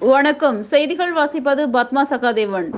வணக்கம். செய்திகள் வாசிப்பது பத்மா சகாதேவன்.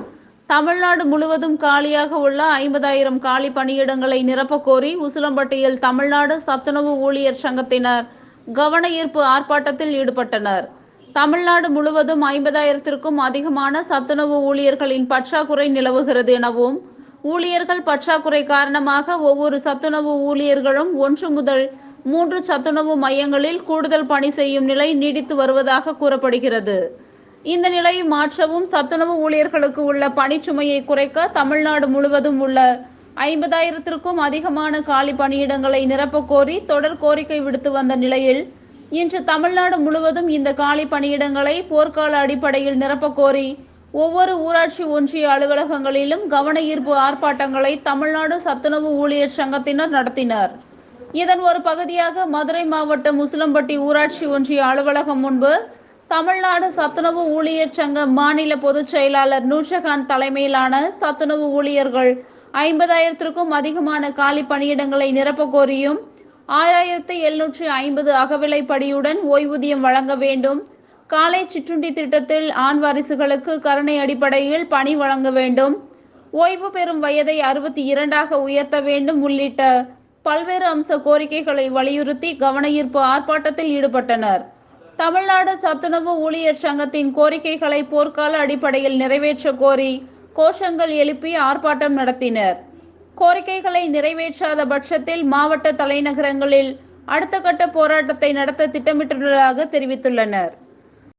தமிழ்நாடு முழுவதும் காலியாக உள்ள ஐம்பதாயிரம் காலி பணியிடங்களை நிரப்பக் கோரி உசிலம்பட்டியில் தமிழ்நாடு சத்துணவு ஊழியர் சங்கத்தினர் கவன ஈர்ப்பு ஆர்ப்பாட்டத்தில் ஈடுபட்டனர். தமிழ்நாடு முழுவதும் ஐம்பதாயிரத்திற்கும் அதிகமான சத்துணவு ஊழியர்களின் பற்றாக்குறை நிலவுகிறது எனவும் ஊழியர்கள் பற்றாக்குறை காரணமாக ஒவ்வொரு சத்துணவு ஊழியர்களும் ஒன்று முதல் மூன்று சத்துணவு மையங்களில் கூடுதல் பணி செய்யும் நிலை நீடித்து வருவதாக கூறப்படுகிறது. இந்த நிலையை மாற்றவும் சத்துணவு ஊழியர்களுக்கு உள்ள பணிச்சுமையை குறைக்க தமிழ்நாடு முழுவதும் உள்ள ஐம்பதாயிரத்திற்கும் அதிகமான காலி பணியிடங்களை நிரப்பக்கோரி தொடர் கோரிக்கை விடுத்து வந்த நிலையில் இன்று தமிழ்நாடு முழுவதும் இந்த காலி பணியிடங்களை போர்க்கால அடிப்படையில் நிரப்பக்கோரி ஒவ்வொரு ஊராட்சி ஒன்றிய அலுவலகங்களிலும் கவன ஈர்ப்பு ஆர்ப்பாட்டங்களை தமிழ்நாடு சத்துணவு ஊழியர் சங்கத்தினர் நடத்தினர். இதன் ஒரு பகுதியாக மதுரை மாவட்டம் முசிலம்பட்டி ஊராட்சி ஒன்றிய அலுவலகம் முன்பு தமிழ்நாடு சத்துணவு ஊழியர் சங்க மாநில பொதுச் செயலாளர் நூர்ஷகான் தலைமையிலான சத்துணவு ஊழியர்கள் ஐம்பதாயிரத்திற்கும் அதிகமான காலி பணியிடங்களை நிரப்பக்கோரியும் ஆறாயிரத்து எழுநூற்றி ஐம்பது அகவிலைப்படியுடன் ஓய்வூதியம் வழங்க வேண்டும். காலை சிற்றுண்டி திட்டத்தில் ஆண் வாரிசுகளுக்கு கருணை அடிப்படையில் பணி வழங்க வேண்டும். ஓய்வு பெறும் வயதை அறுபத்தி இரண்டாக உயர்த்த வேண்டும் உள்ளிட்ட பல்வேறு அம்ச கோரிக்கைகளை வலியுறுத்தி கவனஈர்ப்பு ஆர்ப்பாட்டத்தில் ஈடுபட்டனர். தமிழ்நாடு சத்துணவு ஊழியர் சங்கத்தின் கோரிக்கைகளை போர்க்கால அடிப்படையில் நிறைவேற்ற கோரி கோஷங்கள் எழுப்பி ஆர்ப்பாட்டம் நடத்தினர். கோரிக்கைகளை நிறைவேற்றாத பட்சத்தில் மாவட்ட தலைநகரங்களில் அடுத்த கட்ட போராட்டத்தை நடத்த திட்டமிட்டுள்ளதாக தெரிவித்துள்ளனர்.